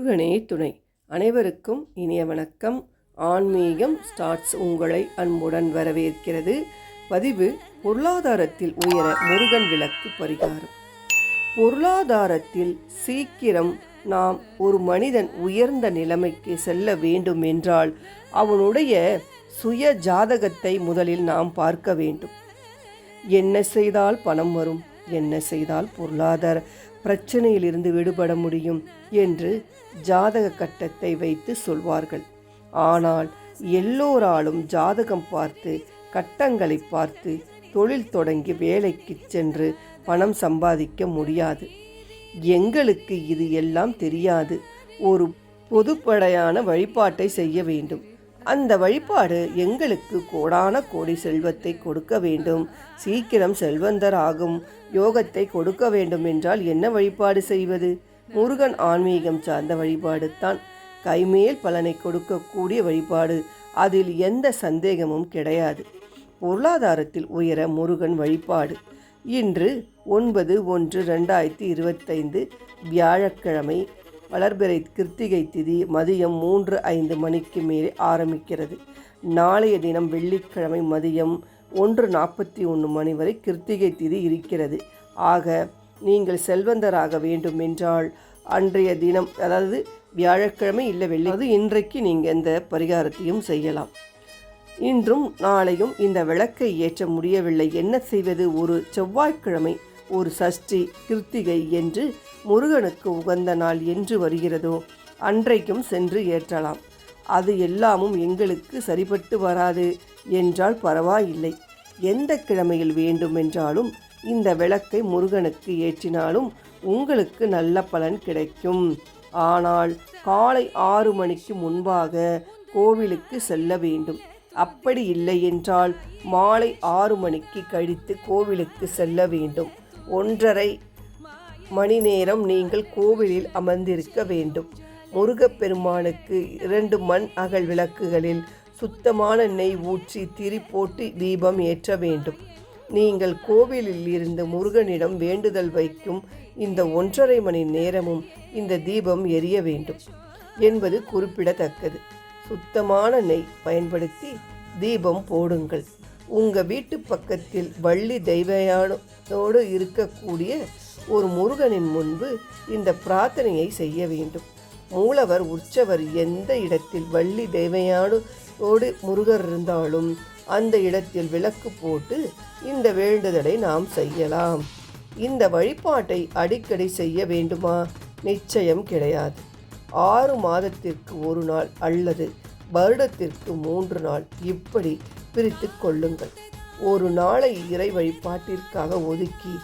முருகனே துணை. அனைவருக்கும் இனிய வணக்கம். ஆன்மீகம் ஸ்டார்ட்ஸ் உங்களை அன்புடன் வரவேற்கிறது. பதிவு பொருளாதாரத்தில் உயர முருகன் விளக்கு பரிகாரம். பொருளாதாரத்தில் சீக்கிரம் நாம் ஒரு மனிதன் உயர்ந்த நிலைமைக்கு செல்ல வேண்டும் என்றால் அவனுடைய சுய ஜாதகத்தை முதலில் நாம் பார்க்க வேண்டும். என்ன செய்தால் பணம் வரும்? என்ன செய்தால் பொருளாதார பிரச்சனையிலிருந்து விடுபட முடியும் என்று ஜாதக கட்டத்தை வைத்து சொல்வார்கள். ஆனால் எல்லோராலும் ஜாதகம் பார்த்து கட்டங்களை பார்த்து தொழில் தொடங்கி வேலைக்கு சென்று பணம் சம்பாதிக்க முடியாது. எங்களுக்கு இது எல்லாம் தெரியாது. ஒரு பொதுப்படையான வழிபாட்டை செய்ய வேண்டும். அந்த வழிபாடு எங்களுக்கு கோடான கோடி செல்வத்தை கொடுக்க வேண்டும். சீக்கிரம் செல்வந்தர் ஆகும் யோகத்தை கொடுக்க வேண்டும் என்றால் என்ன வழிபாடு செய்வது? முருகன் ஆன்மீகம் சார்ந்த வழிபாடு தான். கைமேல் பலனை கொடுக்கக்கூடிய வழிபாடு. அதில் எந்த சந்தேகமும் கிடையாது. பொருளாதாரத்தில் உயர முருகன் வழிபாடு. இன்று ஒன்பது ஒன்று ரெண்டாயிரத்தி இருபத்தைந்து வியாழக்கிழமை வளர்பிறை கிருத்திகை திதி மதியம் மூன்று ஐந்து மணிக்கு மேலே ஆரம்பிக்கிறது. நாளைய தினம் வெள்ளிக்கிழமை மதியம் ஒன்று நாற்பத்தி ஒன்று மணி வரை கிருத்திகை திதி இருக்கிறது. ஆக நீங்கள் செல்வந்தராக வேண்டும் என்றால் அன்றைய தினம் அதாவது வியாழக்கிழமை இல்லை வெள்ளி அது இன்றைக்கு நீங்கள் இந்த பரிகாரத்தையும் செய்யலாம். இன்றும் நாளையும் இந்த விளக்கை ஏற்ற முடியவில்லை. என்ன செய்வது? ஒரு செவ்வாய்க்கிழமை ஒரு சஷ்டி கிருத்திகை என்று முருகனுக்கு உகந்த நாள் என்று வருகிறதோ அன்றைக்கும் சென்று ஏற்றலாம். அது எல்லாமும் எங்களுக்கு சரிபட்டு வராது என்றால் பரவாயில்லை. எந்த கிழமையில் வேண்டுமென்றாலும் இந்த விளக்கை முருகனுக்கு ஏற்றினாலும் உங்களுக்கு நல்ல பலன் கிடைக்கும். ஆனால் காலை ஆறு மணிக்கு முன்பாக கோவிலுக்கு செல்ல வேண்டும். அப்படி இல்லை என்றால் மாலை ஆறு மணிக்கு கழித்து கோவிலுக்கு செல்ல வேண்டும். ஒன்றரை மணி நேரம் நீங்கள் கோவிலில் அமர்ந்திருக்க வேண்டும். முருகப்பெருமானுக்கு இரண்டு மண் அகல் விளக்குகளில் சுத்தமான நெய் ஊற்றி திரி போட்டு தீபம் ஏற்ற வேண்டும். நீங்கள் கோவிலில் இருந்து முருகனிடம் வேண்டுதல் வைக்கும் இந்த ஒன்றரை மணி நேரமும் இந்த தீபம் எரிய வேண்டும் என்பது குறிப்பிடத்தக்கது. சுத்தமான நெய் பயன்படுத்தி தீபம் போடுங்கள். உங்கள் வீட்டு பக்கத்தில் வள்ளி தெய்வயானோடு இருக்கக்கூடிய ஒரு முருகனின் முன்பு இந்த பிரார்த்தனையை செய்ய வேண்டும். மூலவர் உற்சவர் எந்த இடத்தில் வள்ளி தெய்வயானோடு முருகர் இருந்தாலும் அந்த இடத்தில் விளக்கு போட்டு இந்த வேண்டுதலை நாம் செய்யலாம். இந்த வழிபாட்டை அடிக்கடி செய்ய வேண்டுமா? நிச்சயம் கிடையாது. ஆறு மாதத்திற்கு ஒரு நாள் அல்லது வருடத்திற்கு மூன்று நாள் இப்படி பிரித்து கொள்ளுங்கள். ஒரு நாளை இறை வழிபாட்டிற்காக ஒதுக்கி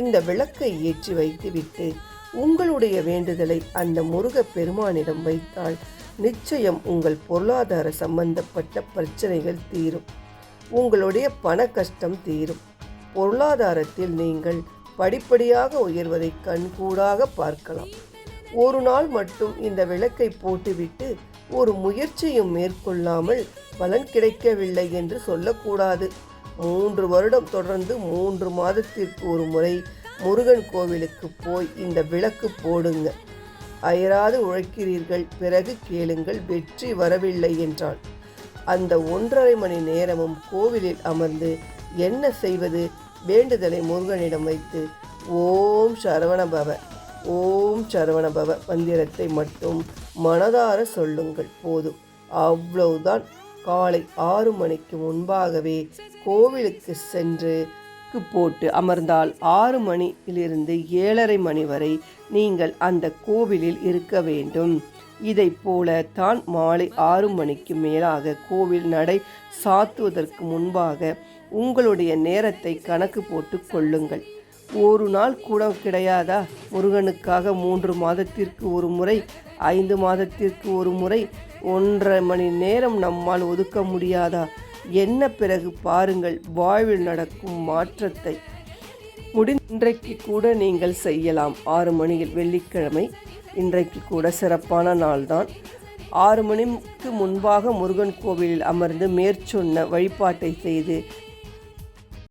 இந்த விளக்கை ஏற்றி வைத்துவிட்டு உங்களுடைய வேண்டுதலை அந்த முருக பெருமானிடம் வைத்தால் நிச்சயம் உங்கள் பொருளாதார சம்பந்தப்பட்ட பிரச்சனைகள் தீரும். உங்களுடைய பண கஷ்டம் தீரும். பொருளாதாரத்தில் நீங்கள் படிப்படியாக உயர்வதை கண்கூடாக பார்க்கலாம். ஒரு நாள் மட்டும் இந்த விளக்கை போட்டுவிட்டு ஒரு முயற்சியும் மேற்கொள்ளாமல் பலன் கிடைக்கவில்லை என்று சொல்லக்கூடாது. மூன்று வருடம் தொடர்ந்து மூன்று மாதத்திற்கு ஒரு முறை முருகன் கோவிலுக்கு போய் இந்த விளக்கு போடுங்க. அயராது உழைக்கிறீர்கள் பிறகு கேளுங்கள் வெற்றி வரவில்லை என்றான். அந்த ஒன்றரை மணி நேரமும் கோவிலில் அமர்ந்து என்ன செய்வது? வேண்டுதலை முருகனிடம் வைத்து ஓம் சரவணபவ ஓம் சரவணபவ மந்திரத்தை மட்டும் மனதார சொல்லுங்கள். போதும். அவ்வளவுதான். காலை ஆறு மணிக்கு முன்பாகவே கோவிலுக்கு சென்று போட்டு அமர்ந்தால் ஆறு மணியிலிருந்து ஏழரை மணி வரை நீங்கள் அந்த கோவிலில் இருக்க வேண்டும். இதை போல தான் மாலை ஆறு மணிக்கு மேலாக கோவில் நடை சாத்துவதற்கு முன்பாக உங்களுடைய நேரத்தை கணக்கு போட்டு கொள்ளுங்கள். ஒரு நாள் கூட கிடையாதா? முருகனுக்காக மூன்று மாதத்திற்கு ஒரு முறை ஐந்து மாதத்திற்கு ஒரு முறை ஒன்றரை மணி நேரம் நம்மால் ஒதுக்க முடியாதா? என்ன பிறகு பாருங்கள் வாழ்வில் நடக்கும் மாற்றத்தை. முடி இன்றைக்கு கூட நீங்கள் செய்யலாம். ஆறு மணியில் வெள்ளிக்கிழமை இன்றைக்கு கூட சிறப்பான நாள்தான். ஆறு மணிக்கு முன்பாக முருகன் கோவிலில் அமர்ந்து மேற்சொன்ன வழிபாட்டை செய்து